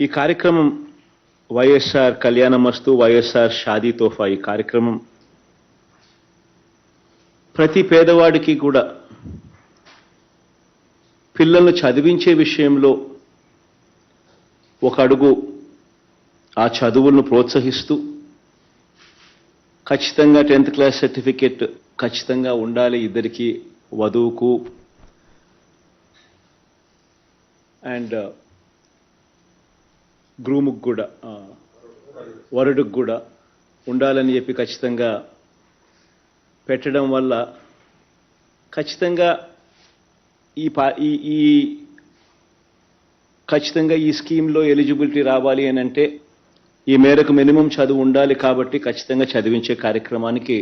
ఈ కార్యక్రమం వైఎస్ఆర్ కళ్యాణమస్తు వైఎస్ఆర్ షాదీ తోఫా ఈ కార్యక్రమం. ప్రతి పేదవాడికి కూడా పిల్లలను చదివించే విషయంలో ఒక అడుగు ఆ చదువులను ప్రోత్సహిస్తూ ఖచ్చితంగా టెన్త్ క్లాస్ సర్టిఫికేట్ ఖచ్చితంగా ఉండాలి ఇద్దరికి వధువుకు. అండ్ గ్రూముకు కూడా వరుడుకు కూడా ఉండాలని చెప్పి ఖచ్చితంగా పెట్టడం వల్ల ఖచ్చితంగా ఈ పా ఈ ఈ ఖచ్చితంగా ఈ స్కీమ్లో ఎలిజిబిలిటీ రావాలి అని అంటే ఈ మేరకు మినిమం చదువు ఉండాలి కాబట్టి ఖచ్చితంగా చదివించే కార్యక్రమానికి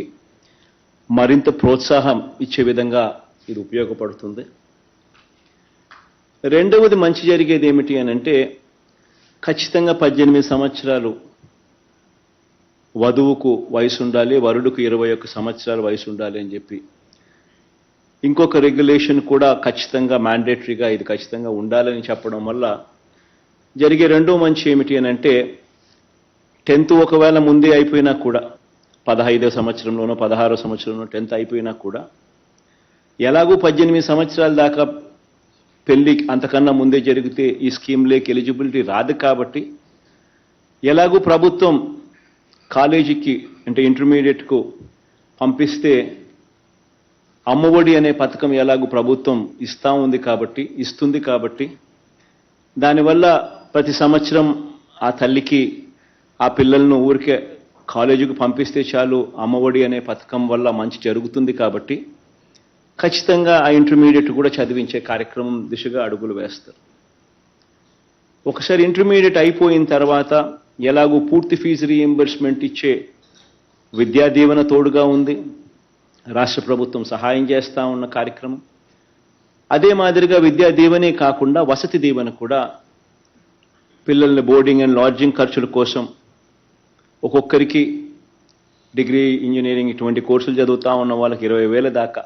మరింత ప్రోత్సాహం ఇచ్చే విధంగా ఇది ఉపయోగపడుతుంది. రెండవది మంచి జరిగేది ఏమిటి అని అంటే ఖచ్చితంగా పద్దెనిమిది సంవత్సరాలు వధువుకు వయసు ఉండాలి వరుడుకు ఇరవై ఒక్క సంవత్సరాల వయసు ఉండాలి అని చెప్పి. ఇంకొక రెగ్యులేషన్ కూడా ఖచ్చితంగా మ్యాండేటరీగా ఇది ఖచ్చితంగా ఉండాలని చెప్పడం వల్ల జరిగే రెండో మంచి ఏమిటి అని అంటే టెన్త్ ఒకవేళ ముందే అయిపోయినా కూడా పదహైదో సంవత్సరంలోనో పదహారో సంవత్సరంలోనో టెన్త్ అయిపోయినా కూడా ఎలాగూ పద్దెనిమిది సంవత్సరాల దాకా పెళ్ళి అంతకన్నా ముందే జరిగితే ఈ స్కీమ్లోకి ఎలిజిబిలిటీ రాదు కాబట్టి ఎలాగూ ప్రభుత్వం కాలేజీకి అంటే ఇంటర్మీడియట్కు పంపిస్తే అమ్మఒడి అనే పథకం ఎలాగూ ప్రభుత్వం ఇస్తూ ఉంది కాబట్టి ఇస్తుంది కాబట్టి దానివల్ల ప్రతి సంవత్సరం ఆ తల్లికి ఆ పిల్లలను ఊరికే కాలేజీకి పంపిస్తే చాలు అమ్మఒడి అనే పథకం వల్ల మంచి జరుగుతుంది కాబట్టి ఖచ్చితంగా ఆ ఇంటర్మీడియట్ కూడా చదివించే కార్యక్రమం దిశగా అడుగులు వేస్తారు. ఒకసారి ఇంటర్మీడియట్ అయిపోయిన తర్వాత ఎలాగూ పూర్తి ఫీజు రీఎంబర్స్మెంట్ ఇచ్చే విద్యా దీవెన తోడుగా ఉంది. రాష్ట్ర ప్రభుత్వం సహాయం చేస్తా ఉన్న కార్యక్రమం. అదే మాదిరిగా విద్యా దీవెనే కాకుండా వసతి దీవెన కూడా పిల్లల్ని బోర్డింగ్ అండ్ లాడ్జింగ్ ఖర్చుల కోసం ఒక్కొక్కరికి డిగ్రీ ఇంజనీరింగ్ ఇటువంటి కోర్సులు చదువుతా ఉన్న వాళ్ళకి ఇరవై వేల దాకా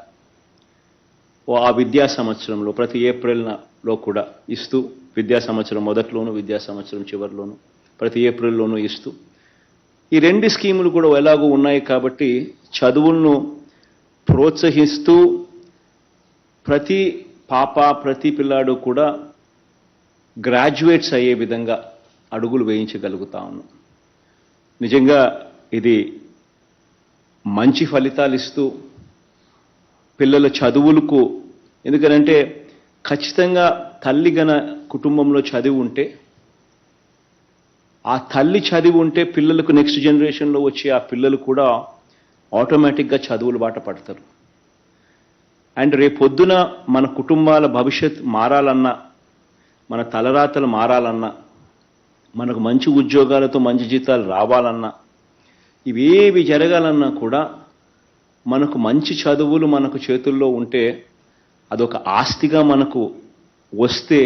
ఆ విద్యా సంవత్సరంలో ప్రతి ఏప్రిల్లో కూడా ఇస్తూ విద్యా సంవత్సరం మొదట్లోనూ విద్యా సంవత్సరం చివరిలోనూ ప్రతి ఏప్రిల్లోనూ ఇస్తూ ఈ రెండు స్కీములు కూడా ఎలాగో ఉన్నాయి కాబట్టి చదువులను ప్రోత్సహిస్తూ ప్రతి పాప ప్రతి పిల్లాడు కూడా గ్రాడ్యుయేట్స్ అయ్యే విధంగా అడుగులు వేయించగలుగుతా ఉన్నాం. నిజంగా ఇది మంచి ఫలితాలు ఇస్తూ పిల్లల చదువులకు ఎందుకనంటే ఖచ్చితంగా తల్లి గన కుటుంబంలో చదివి ఉంటే ఆ తల్లి చదివి ఉంటే పిల్లలకు నెక్స్ట్ జనరేషన్లో వచ్చే ఆ పిల్లలు కూడా ఆటోమేటిక్గా చదువులు బాట పడతారు. అండ్ రేపొద్దున మన కుటుంబాల భవిష్యత్ మారాలన్నా మన తలరాతలు మారాలన్నా మనకు మంచి ఉద్యోగాలతో మంచి జీతాలు రావాలన్నా ఇవేవి జరగాలన్నా కూడా మనకు మంచి చదువులు మనకు చేతుల్లో ఉంటే అదొక ఆస్తిగా మనకు వస్తే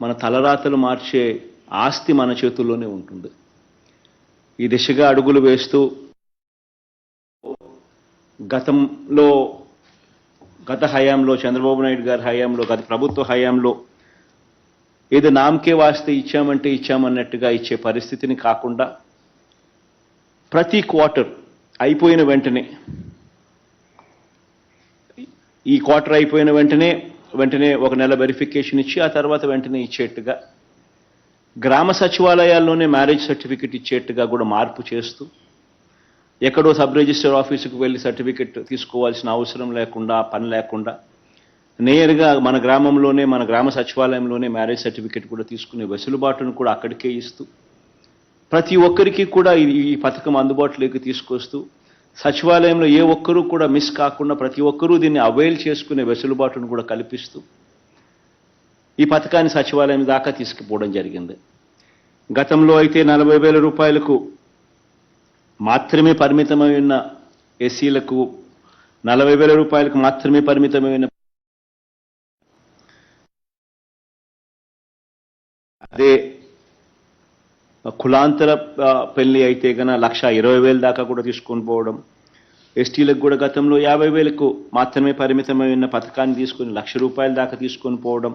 మన తలరాతలు మార్చే ఆస్తి మన చేతుల్లోనే ఉంటుంది. ఈ దిశగా అడుగులు వేస్తూ గతంలో గత హయాంలో చంద్రబాబు నాయుడు గారి హయాంలో గత ప్రభుత్వ హయాంలో ఏదో నామకే వాస్తే ఇచ్చామంటే ఇచ్చామన్నట్టుగా ఇచ్చే పరిస్థితిని కాకుండా ప్రతి క్వార్టర్ అయిపోయిన వెంటనే. ఈ క్వార్టర్ అయిపోయిన వెంటనే వెంటనే ఒక నెల వెరిఫికేషన్ ఇచ్చి ఆ తర్వాత వెంటనే ఇచ్చేట్టుగా గ్రామ సచివాలయాల్లోనే మ్యారేజ్ సర్టిఫికెట్ ఇచ్చేట్టుగా కూడా మార్పు చేస్తూ ఎక్కడో సబ్ రిజిస్టర్ ఆఫీసుకు వెళ్ళి సర్టిఫికెట్ తీసుకోవాల్సిన అవసరం లేకుండా పని లేకుండా నేరుగా మన గ్రామంలోనే మన గ్రామ సచివాలయంలోనే మ్యారేజ్ సర్టిఫికెట్ కూడా తీసుకునే వెసులుబాటును కూడా అక్కడికే ఇస్తూ ప్రతి ఒక్కరికి కూడా ఈ పథకం అందుబాటులోకి తీసుకొస్తూ సచివాలయంలో ఏ ఒక్కరూ కూడా మిస్ కాకుండా ప్రతి ఒక్కరూ దీన్ని అవైల్ చేసుకునే వెసులుబాటును కూడా కల్పిస్తూ ఈ పథకాన్ని సచివాలయం దాకా తీసుకుపోవడం జరిగింది. గతంలో అయితే నలభై వేల రూపాయలకు మాత్రమే పరిమితమైన ఎస్సీలకు నలభై వేల రూపాయలకు మాత్రమే పరిమితమైన అదే కులాంతర పెళ్ళి అయితే గన లక్ష ఇరవై వేల దాకా కూడా తీసుకొని పోవడం. ఎస్టీలకు కూడా గతంలో యాభై వేలకు మాత్రమే పరిమితమైన పథకాన్ని తీసుకొని లక్ష రూపాయల దాకా తీసుకొని పోవడం.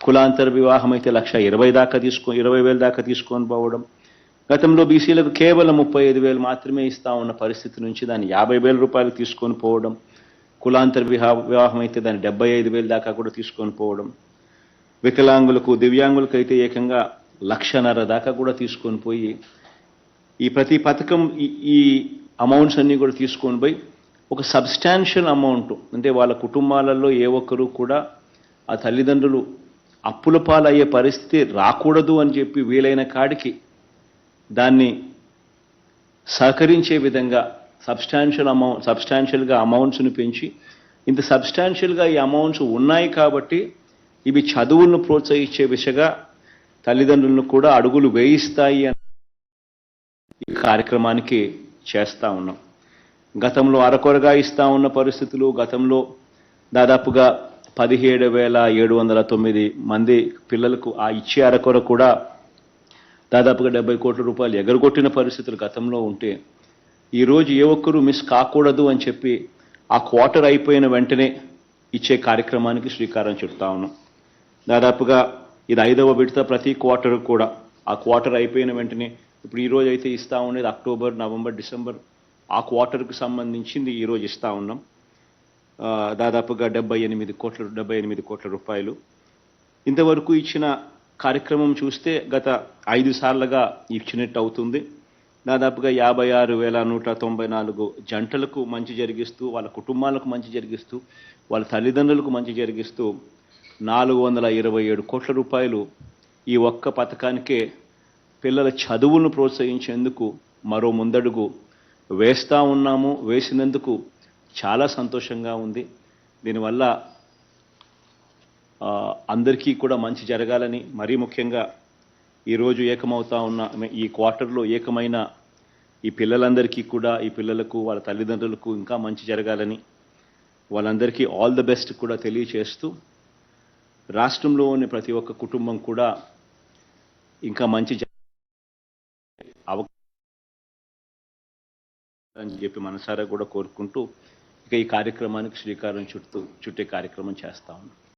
కులాంతర వివాహం అయితే లక్ష ఇరవై దాకా తీసుకో ఇరవై వేల దాకా తీసుకొని పోవడం. గతంలో బీసీలకు కేవలం ముప్పై ఐదు వేలు మాత్రమే ఇస్తా ఉన్న పరిస్థితి నుంచి దాన్ని యాభై వేల రూపాయలు తీసుకొని పోవడం. కులాంతర విహా వివాహం అయితే దాన్ని డెబ్బై ఐదు వేలు దాకా కూడా తీసుకొని పోవడం. వికలాంగులకు దివ్యాంగులకు అయితే ఏకంగా లక్షన్నర దాకా కూడా తీసుకొని పోయి ఈ ప్రతి పథకం ఈ- ఈ అమౌంట్స్ అన్నీ కూడా తీసుకొని పోయి ఒక సబ్స్టాన్షియల్ అమౌంట్ అంటే వాళ్ళ కుటుంబాలలో ఏ ఒక్కరూ కూడా ఆ తల్లిదండ్రులు అప్పుల పాలయ్యే పరిస్థితి రాకూడదు అని చెప్పి వీలైన కాడికి దాన్ని సహకరించే విధంగా సబ్స్టాన్షియల్ అమౌంట్ సబ్స్టాన్షియల్గా అమౌంట్స్ని పెంచి ఇంత సబ్స్టాన్షియల్గా ఈ అమౌంట్స్ ఉన్నాయి కాబట్టి ఇవి చదువులను ప్రోత్సహించే దిశగా తల్లిదండ్రులను కూడా అడుగులు వేయిస్తాయి అని ఈ కార్యక్రమానికి చేస్తూ ఉన్నాం. గతంలో అరకొరగా ఇస్తూ ఉన్న పరిస్థితులు గతంలో దాదాపుగా పదిహేడు వేల ఏడు వందల తొమ్మిది మంది పిల్లలకు ఆ ఇచ్చే అరకొర కూడా దాదాపుగా డెబ్బై కోట్ల రూపాయలు ఎగరగొట్టిన పరిస్థితులు గతంలో ఉంటే ఈరోజు ఏ ఒక్కరూ మిస్ కాకూడదు అని చెప్పి ఆ క్వార్టర్ అయిపోయిన వెంటనే ఇచ్చే కార్యక్రమానికి శ్రీకారం చుడతా ఉన్నాం. దాదాపుగా ఇది ఐదవ విడత ప్రతి క్వార్టర్ కూడా. ఆ క్వార్టర్ అయిపోయిన వెంటనే ఇప్పుడు ఈ రోజు అయితే ఇస్తా ఉండేది అక్టోబర్ నవంబర్ డిసెంబర్. ఆ క్వార్టర్కు సంబంధించింది ఈరోజు ఇస్తూ ఇస్తా ఉన్నాం. దాదాపుగా డెబ్బై ఎనిమిది కోట్ల డెబ్బై ఎనిమిది కోట్ల రూపాయలు. ఇంతవరకు ఇచ్చిన కార్యక్రమం చూస్తే గత ఐదు సార్లుగా ఇచ్చినట్టు అవుతుంది. దాదాపుగా యాభై ఆరు వేల నూట తొంభై నాలుగు జంటలకు మంచి జరిగిస్తూ వాళ్ళ కుటుంబాలకు మంచి జరిగిస్తూ వాళ్ళ తల్లిదండ్రులకు మంచి జరిగిస్తూ నాలుగు వందల ఇరవై ఏడు కోట్ల రూపాయలు ఈ ఒక్క పథకానికే పిల్లల చదువులను ప్రోత్సహించేందుకు మరో ముందడుగు వేస్తూ ఉన్నాము వేసినందుకు చాలా సంతోషంగా ఉంది. దీనివల్ల అందరికీ కూడా మంచి జరగాలని మరీ ముఖ్యంగా ఈరోజు ఏకమవుతా ఉన్న ఈ క్వార్టర్లో ఏకమైన ఈ పిల్లలందరికీ కూడా ఈ పిల్లలకు వాళ్ళ తల్లిదండ్రులకు ఇంకా మంచి జరగాలని వాళ్ళందరికీ ఆల్ ద బెస్ట్ కూడా తెలియచేస్తూ రాష్ట్రంలో ఉన్న ప్రతి ఒక్క కుటుంబం కూడా ఇంకా మంచి అవకాశం అని చెప్పి మనసారా కూడా కోరుకుంటూ ఇక ఈ కార్యక్రమానికి శ్రీకారం చుట్టూ చుట్టే కార్యక్రమం చేస్తా ఉన్నాం.